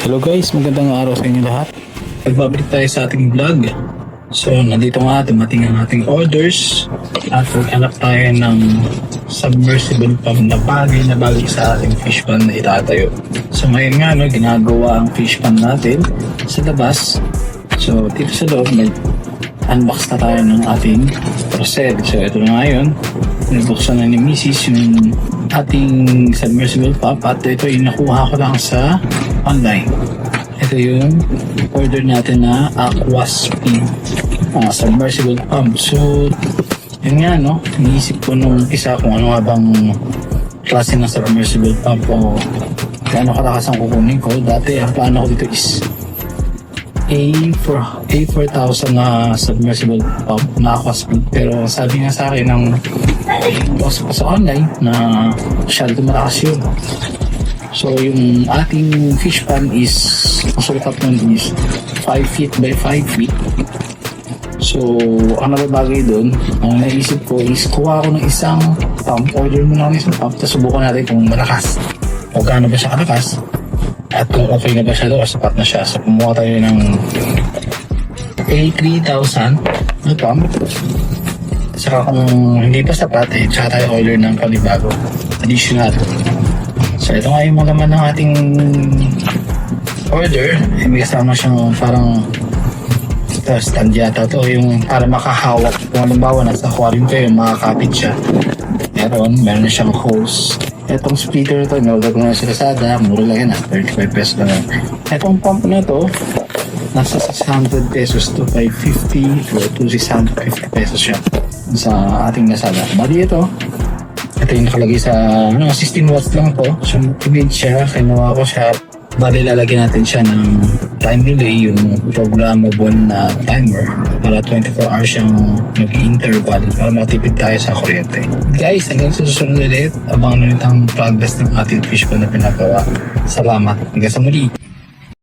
Hello guys, magandang araw sa inyo lahat. Nagbabalik tayo sa ating vlog. So, nandito nga, dumating ang ating orders at maghanap tayo ng submersible pump na bagay na bagay sa ating fish pan na itatayo. So, ngayon nga, no, ginagawa ang fish pan natin sa labas. So, dito sa loob, nag unbox na tayo ng ating parcel. So, ito na ngayon. Nabuksan na ni Mrs. yung ating submersible pump at ito yung nakuha ko lang sa online. Ito yung order natin na Aqua Speed uh, submersible pump. So, yun nga, no? Iniisip ko nung isa kung ano nga bang klase ng submersible pump o gaano kalakas ang kukunin ko. Dati, ang plano ko dito is A4, A4000 na submersible pump na aqua speed. Pero sabi nga sa akin ng boss ko sa online na masyado malakas yun. So yung ating fish pan is, ang sukat nun is 5 feet by 5 feet. So, ang nababagay doon, ang naisip ko is kuha ko ng isang pump, order muna ng isang pump, tapos subukan natin kung malakas. O gaano ba siya kalakas. At kung okay na ba siya doon, sapat na siya. So, kumuha tayo ng A3000 na pump. Saka kung hindi pa sapat, eh, tsaka tayo order ng panibago. Additional. So, ito nga yung mga laman ng ating order. Eh, may kasama siyang parang ito, stand yata to yung para makahawak. Kung halimbawa nasa aquarium kayo, makakapit siya. Meron, meron siyang hose. Etong splitter to, inorder ko na sa Lazada, mura lang yan ah, 35 pesos lang yan. Etong pump na to, nasa 600 pesos to 550 or to 650 pesos siya sa ating Lazada. Bali ito, ito yung nakalagay sa ano, 16 watts lang to. So, made siya, kinuha ko siya. Bali, lalagyan natin siya ng time relay, yung programmable na timer para 24 hours siyang nag-interval para matipid tayo sa kuryente. Guys, hanggang sa susunod ulit, abangan ulit ang progress ng ating fish ko na pinagawa. Salamat. Hanggang sa muli.